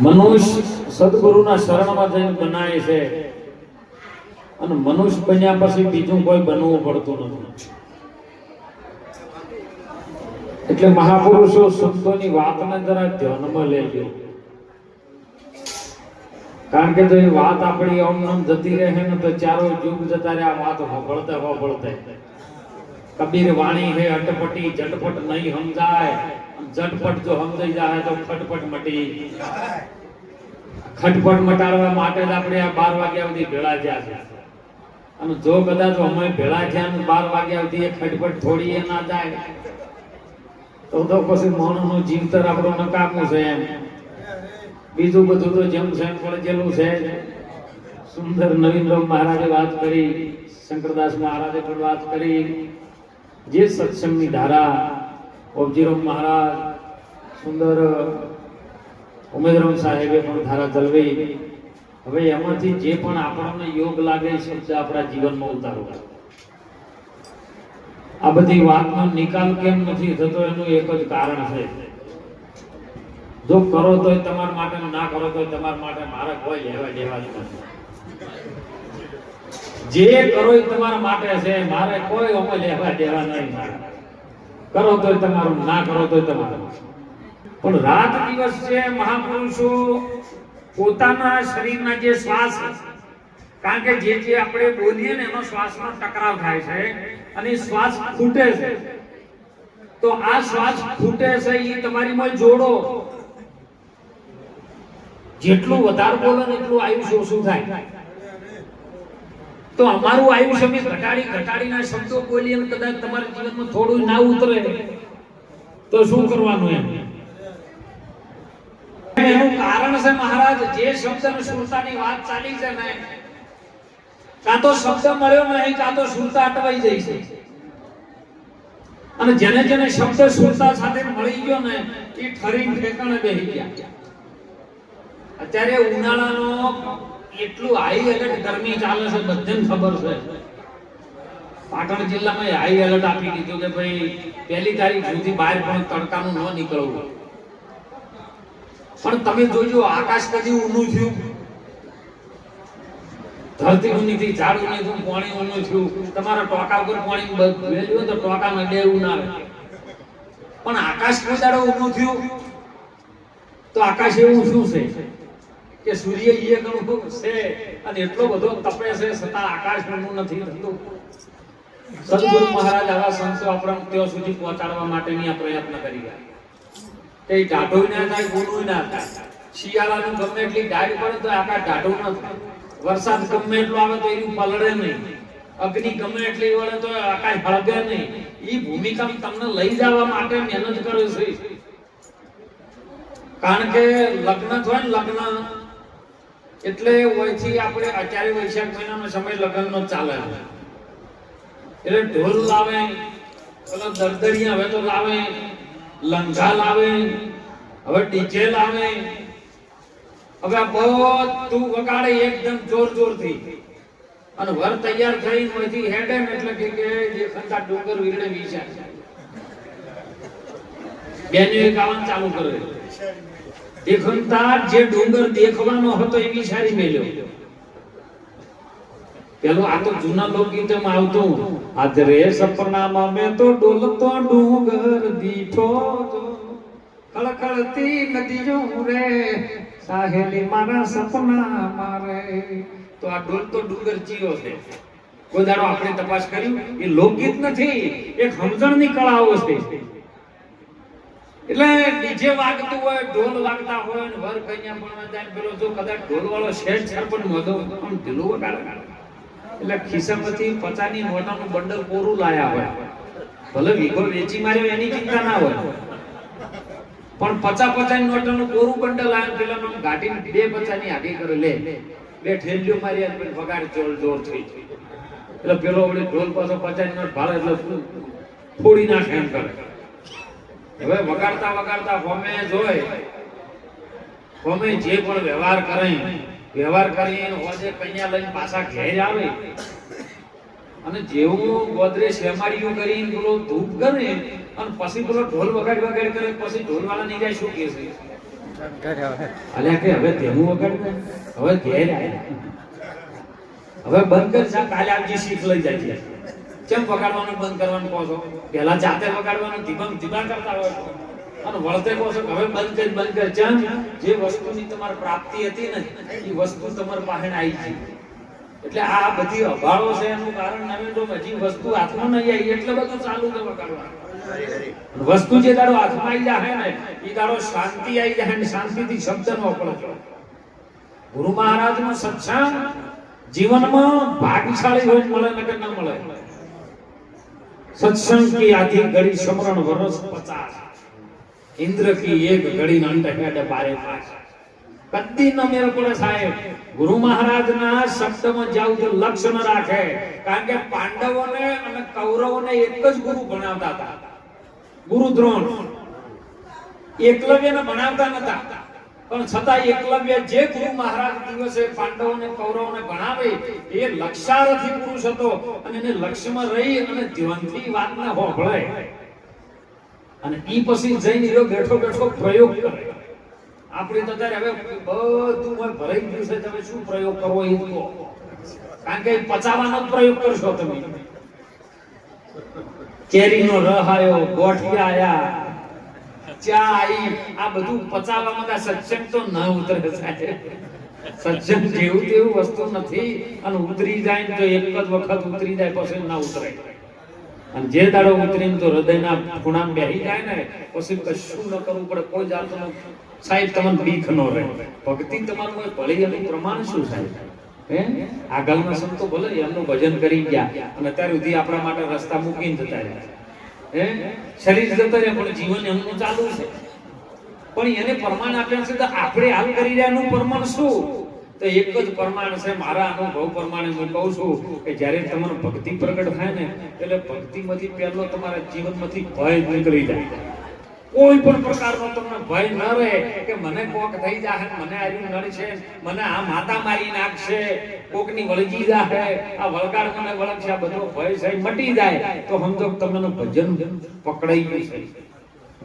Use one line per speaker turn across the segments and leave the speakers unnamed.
મનુષ્ય સદગુરુના શરણમાં જઈને બનાય છે. અને મનુષ્ય બન્યા પછી બીજું કોઈ બનવું પડતું નથી. એટલે મહાપુરુષો સંતોની વાતને જરા ધ્યાનમાં લેજો. કારણ કે જો એ વાત આપણી ઓમ નામ જતી રહે ને તો ચારો યુગ જતા રહે, આ વાત હોભળતા હોભળતા કબીર વાણી હે, અટપટી, ઝટપટ નહીં સમજાય. ઝટપટ જો સમજાઈ જાય તો ખટપટ મટી. ખટપટ મટાડવા માટે જ આપણે બાર વાગ્યા સુધી ભેળા થયા છે. અને જો કદાચ અમે ભેળા થયા બાર વાગ્યા સુધી એ ખટપટ થોડી એ ના જાય તો તો પછી માણસનું જીવતર આપણું નકામું છે એમ. બીજું બધું તો જેમ છે પડેલું છે. સુંદર નવીનરામ મહારાજે વાત કરી, શંકરદાસ મહારાજે પણ વાત કરી. જે સત્સંગની ધારા ઓબજીરામ મહારાજ, સુંદર, ઉમેદરામ સાહેબે પણ ધારા ચલવી હવે એમાંથી જે પણ આપણને યોગ લાગે શબ્દ આપણા જીવનમાં ઉતારવા આ બધી વાતનો નિકાલ કેમ નથી થતો એનું એક જ કારણ છે. જો કરો તો તમારા માટે ના કરો તો તમારા માટે મારે કોઈ લેવા દેવા જ જે કરો એ તમારા માટે છે, મારે કોઈ અમે લેવા દેવા નહીં મારે. કરો તો તમારું, ના કરો તો તમારું. પણ રાત દિવસ છે મહાપુરુષો પોતાના શરીરના જે શ્વાસ કારણ કે જે જે આપણે બોલીએ ને એનો શ્વાસનો ટકરાવ થાય છે અને શ્વાસ ખૂટે છે. તો આ શ્વાસ ખૂટે છે એ તમારીમાં જોડો. જેટલું વધારે બોલો ને એટલું આયુષ્ય ઓછું થાય. તો અમારું આયુષ્ય અમે ઘટાડી ઘટાડીના શબ્દો બોલીએ કદાચ તમારા જીવનમાં થોડું ના ઉતરે, તો શું કરવાનું એમ? એનું કારણ છે મહારાજ, જે શબ્દ સુરતાની વાત ચાલી છે ને, કાં તો શબ્દ મળ્યો નહીં, કાં તો સુરતા અટવાઈ જાય છે. અને જેને જેને શબ્દ સુરતા સાથે મળી ગયો ને, એ ઠરી ઠેકાણે બેસી ગયા. અત્યારે ઉનાળાનો એટલું હાઈ એલર્ટ ગરમી ચાલે છે, બધાને ખબર છે. પાટણ જિલ્લામાં હાઈ એલર્ટ આપી દીધું કે ભાઈ, પહેલી તારીખ સુધી બહાર પણ તડકાનું ન નીકળવું. પણ તમે જોજો, આકાશ કદી ઊંડું થયું? ધરતી ઊંડી થી ઝાડ ઊંડી થયું પાણી ઊંડું થયું. તમારા ટોકા ઉપર પાણી વેલ્યું તો ટોકામાં ડેવું ના આવે. પણ આકાશ કોઈ દાડો ઊંડું થયું? તો આકાશ એવું શું છે? કે સૂર્ય એ ઘણું છે અને એટલો બધો તપે છે, છતાં આકાશ ઊનું નથી થતું સદગુરુ મહારાજ આવા સંતો આપણા ત્યાં સુધી પહોંચાડવા માટેની આ પ્રયત્ન કરી રહ્યા કે ઢાઢોય ના થાય ગુણુય ના થાય. શિયાળાનું ગમે એટલી ડાળ પડે તો આકાશ ઢાઢો ન થાય. વરસાદ ગમે એટલો આવે તો એનું પલળે નહીં. અગ્નિ ગમે એટલી વળે તો આકાશ હળગે નહીં. ઈ ભૂમિકા તમને લઈ જવા માટે મહેનત કરે છે. કારણ કે લગ્ન થાય લગ્ન એટલે ઓયથી આપણે અત્યારે વૈશાખ મહિનાનો સમય લગ્નનો ચાલે. એટલે ઢોલ લાવે, પેલા દરદરિયા હવે તો લાવે, લંઘા લાવે, હવે ડીજે લાવે. હવે આ બધું વગાડે એકદમ જોર જોરથી અને વર તૈયાર થઈ પછી હેડે એટલે કે કે ખંતા ડુંગર વીરડે વિચાર બેને ગાવાનું ચાલુ કરે. દેખતા જે ડુંગર દેખવાનો હતો એ વિચારી મેલ્યો. પેલો, આ તો જૂના લોકગીતોમાં આવતું. આદરે સપનામાં મેં તો ડોલતો ડુંગર દીઠો કળકળતી નદીઓ રે સાહેલી મારા સપના મારે તો આ ડોલતો ડુંગર જીયો છે. કોઈ દાડો આપણે તપાસ કર્યું એ લોકગીત નથી, એક સમજણની કળાઓ છે. એટલે ડીજે વાગતું હોય, ઢોલ વાગતા હોય ને વર કન્યા પણ જાય પેલો જો કદાચ ઢોલ વાળો શેર છે, પણ મધો આમ ઢીલો વગાડે. એટલે ખિસ્સામાંથી પચાની નોટાનું બંડલ કોરું લાયા હોય. ભલે વીઘો વેચી માર્યો, એની ચિંતા ના હોય. પણ પચા પચાની નોટાનું કોરું બંડલ આવ્યું પેલા નામ ઘાટીને બે પચાની આગી કરે લે. બે ઠેલીઓ મારી અને વગાડ, જોર જોર થઈ. એટલે પેલો વળી ઢોલ પાછો પચાની નોટ ભાડે એટલે ફોડી નાખે એમ કરે. હવે વગાડતા વગાડતા ફોમે જોય. ફોમે જે પણ વ્યવહાર કરે, વ્યવહાર કરીને હોજે કન્યા લઈને પાછા ઘેર આવે. અને જેવું ગોદરે શેમાડીઓ કરીને પેલો ધૂપ કરે અને પછી પેલો ઢોલ વગાડ વગાડ કરે, પછી ઢોલ વાળા નહીં જાય, શું કે છે? અલ્યા કે હવે તેનું વગાડ હવે ઘેર આવે હવે બંધ કર કાલે આવજી શીખ લઈ જાય છે કેમ વગાડવાનું બંધ કરવાનું કહો છો? પહેલા જાતે વગાડવાનું ધીમા ધીમા કરતા હોય અને વળતે કહો છો હવે બંધ કરી બંધ કરી. જેમ જે વસ્તુની તમારી પ્રાપ્તિ હતી ને, એ વસ્તુ તમારી પાસે આવી ગઈ. એટલે આ બધી અભાળો છે એનું કારણ નવીન હજી વસ્તુ હાથમાં નહીં આવી, એટલે બધું ચાલુ છે વગાડવાનું વસ્તુ જે દાડો હાથમાં આવી જાય ને, એ દાડો શાંતિ આવી જાય ને, શાંતિથી શબ્દનો અકળો ગુરુ મહારાજ નો સત્સંગ જીવનમાં ભાગ્યશાળી હોય મળે નકર ન મળે. સત્સંગ की आधी घड़ी समरण वर्ष पचास इंद्र की एक घड़ी अंत हेड बारे पास કદી ન મેળ પડે સાહેબ ગુરુ મહારાજના શબ્દમાં જાવ તો લક્ષ્ય ન રાખે કારણ કે પાંડવોને અને કૌરવોને એક જ ગુરુ ભણાવતા હતા ગુરુ દ્રોણ એકલવ્યને ભણાવતા નતા પણ છતાં એકલવ્ય જે ગુરુ મહારાજ દિવસે પાંડવોને, કૌરવોને ભણાવે, એ લક્ષારથી પુરુષ હતો અને એને લક્ષ્યમાં રહી અને ધ્યાનથી વાતને હોભળે. અને ઈ પછી જઈને ઈરો બેઠો બેઠો પ્રયોગ કરે. આપણે તો ત્યારે હવે બધું હોય ભરાઈ ગયું છે, તમે શું પ્રયોગ કરવો એ કહો. કારણ કે પચાવવાનો જ પ્રયોગ કરશો તમે. કેરીનો રહ આયો, ગોઠિયા આયા ચા આઈ આ બધું પચાવવામાં તો સત્સંગ તો ન ઉતરે સાહેબ. સત્સંગ જેવું તેવું વસ્તુ નથી. અને ઉતરી જાય તો એક જ વખત ઉતરી જાય, પછી ના ઉતરે. અને જે દાડો ઉતરીને તો હૃદયના ખૂણામાં બેહી જાય ને, પછી કશું ન કરવું પડે. કોઈ જાતનું સાહેબ, તમને બીખ ન રહે. ભક્તિ તમારું કોઈ ભલે એનું પ્રમાણ શું સાહેબ? હે? આગળના સંતો ભલે એમનું ભજન કરી ગયા, અને અત્યાર સુધી આપણા માટે રસ્તા મૂકીને જતા રહ્યા. હે? શરીર જતો રહે પણ જીવન એમનું ચાલુ છે. પણ એને પ્રમાણ આપ્યા છે તો આપણે હાલ કરી રહ્યાનું પ્રમાણ શું? તો એક જ પ્રમાણ છે, મારા અનુભવ પ્રમાણે હું કહું છું કે જ્યારે તમારું ભક્તિ પ્રગટ થાય ને, એટલે ભક્તિમાંથી પહેલો તમારા જીવનમાંથી ભય નીકળી જાય. કોઈ પણ પ્રકારનો તમને ભય ન રહે કે મને કોક થઈ જાહે, મને આવી નડશે મને આ માતા મારી નાખશે કોકની વળગી જાહે, આ વળગાડ મને વળગશે, આ બધો ભય છે મટી જાય. તો સમજો તમને ભજન પકડાઈ ગયું છે.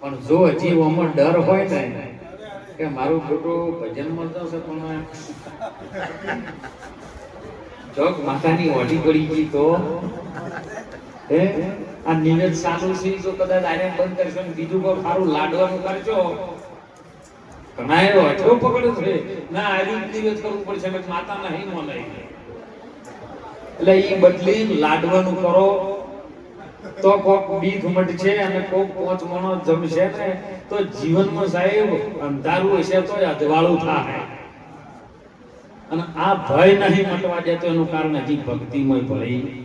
પણ જો હજી ઓમાં ડર હોય ને, કે મારું ખોટું ભજન મળતો છે પણ જોક માતાની ઓઢી પડી ગઈ તો. હે? આ નિવેદ સાનુસિંહ જો કદાચ આને બંધ કરશો ને બીજું કોઈ સારું લાડવાનું કરજો. ઘણા એવો પકડ્યો છે. ના આર્યું નિવેદ કરવું પડશે એટલે માતા નહીં મને એટલે એ બદલી લાડવાનું કરો. તો કોક બીક મટશે અને કોક પોચ મણો જમશે ને, તો જીવનમાં સાહેબ અંધારું હશે તો અધવાળું થાય. અને આ ભય નહીં મટવા દેતો એનું કારણ હજી ભક્તિમય ભળી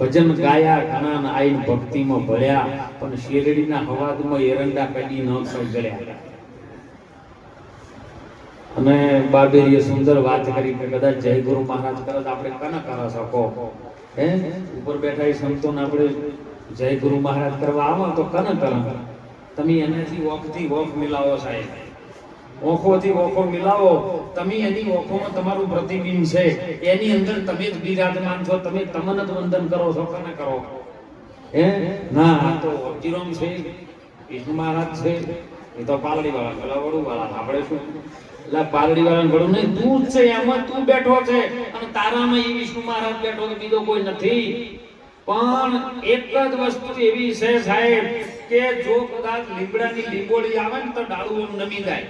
ભજન ગાયા ઘણા આઈને ભક્તિમાં ભળ્યા, પણ શેરડીના હવાદમાં એરંડા કદી ન સળગળ્યા અને બાબેરીએ સુંદર વાત કરી કે કદાચ જય ગુરુ મહારાજ કદાચ આપણે કના કરવા શકો? હે? ઉપર બેઠા એ સંતોને આપણે જય ગુરુ મહારાજ કરવા આવો તો કને કરો તમે એનાથી ઓખથી વોક મિલાવો સાહેબ. ઓખોથી ઓખો મિલાવો. તમે એની ઓખોમાં તમારું પ્રતિબિંબ છે. એની અંદર તમે જ બિરાજમાન છો. તમે તમને જ વંદન કરો છો કને કરો? હે? ના, આ તો અજીરોમ છે. વિષ્ણુ મહારાજ છે. એ તો પાલડી વાળા ગલાવડું વડુ વાળા આપણે શું એટલે પાલડી વાળા ગળું નહીં, તું છે એમાં, તું બેઠો છે. અને તારામાં એ વિષ્ણુ મહારાજ બેઠો કે બીજો કોઈ નથી. પણ એક જ વસ્તુ એવી છે સાહેબ, કે જો કદાચ લીમડાની લીંબોળી આવે ને તો ડાળું નમી જાય.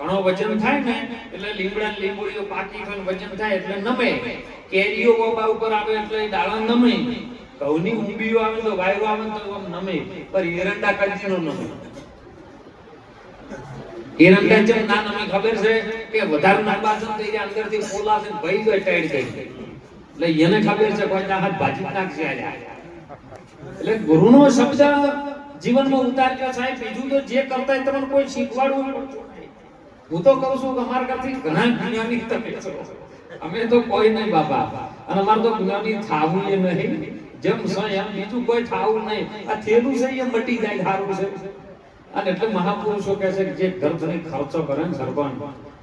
ઘણો વજન થાય ને, એટલે લીમડા લીંબોળીઓ પાકી થઈને વજન થાય એટલે નમે. કેરીઓ ઓબા ઉપર આવે એટલે એ નમે. ઘઉંની ઊંબીઓ આવે તો વાયરો આવે તો આમ નમે. પર એરંડા કાઢીનો નમે. એરંડા જેમ ના નમે, ખબર છે? કે વધારે નાબા છે તો અંદરથી ફોલા છે ભઈ ગઈ ટાઈડ ગઈ એટલે એને ખબર છે કોઈ હાથ ભાજી નાખશે આજે. એટલે ગુરુનો શબ્દ જીવનમાં ઉતાર્યો સાહેબ? બીજું તો જે કરતા તમને કોઈ શીખવાડવું? પડતું. હું તો કહું છું કે અમારા ઘણા જ્ઞાની તમે છો. અમે તો કોઈ નહીં બાપા. અને અમારે તો જ્ઞાની થાવું એ નહીં. જેમ સ્વયં બીજું કોઈ થાવું નહીં. આ થેલું છે એ મટી જાય સારું છે. અને એટલે મહાપુરુષો કહે છે કે જે ઘર ધણી ખર્ચો કરે ને સરપણ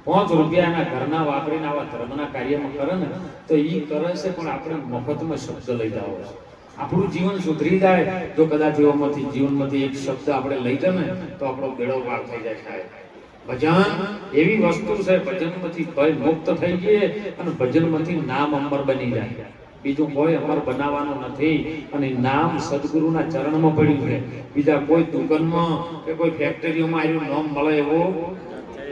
પાંચ રૂપિયાના ઘરના વાપરીને આવા ધર્મના કાર્યમાં કરે ને, તો એ કરે છે, પણ આપણે મફતમાં શબ્દ લઈ જાવ છે. આપણું જીવન સુધરી જાય. જો કદાચ એવામાંથી જીવનમાંથી એક શબ્દ આપણે લઈ જાય ને તો આપણો બેડો પાર થઈ જાય સાહેબ. ભજન, એવી વસ્તુ છે, ભજનમાંથી ભય મુક્ત થઈ ગયે અને ભજનમાંથી નામ અમર બની જાય. બીજું કોઈ અમર બનાવવાનું નથી અને નામ સદગુરુના ચરણમાં પડ્યું છે. બીજા કોઈ દુકાનમાં કે કોઈ ફેક્ટરીઓમાં આવ્યું નામ મળે એવો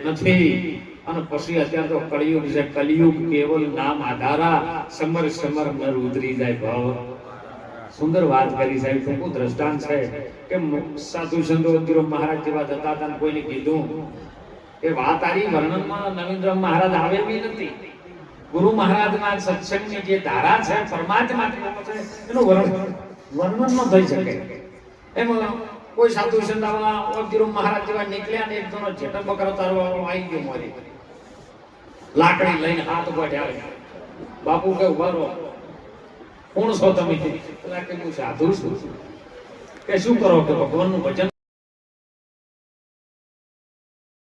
નથી. અને પછી અત્યારે તો કળિયુગ છે. કલિયુગ કેવલ નામ આધારા સમર સમર નર ઉતરી જાય ભાવ. સુંદર વાત કરી સાહેબ ટૂંકું દ્રષ્ટાંત છે? કે સાધુ સંતો મહારાજ જેવા જતા હતા કોઈને કીધું એ વાત આરી વર્ણનમાં નવીન્દ્ર મહારાજ આવેલી નથી. ગુરુ મહારાજના સત્સંગની જે ધારા છે, પરમાત્મા એનું વર્ણન વર્ણન ન થઈ શકે. એમાં કોઈ સાધુ સંતાવાળા ગુરુ મહારાજ જેવા નીકળ્યા ને એક જણો જેટો બકરો તારવા આવી ગયો મારી. લાકડી લઈને હાથ ગોઠ્યા બાપુ કે, ઊભા રહો. કોણ છો તમે? એટલે કે, હું સાધુ છું. કે, શું કરો કે ભગવાનનું ભજન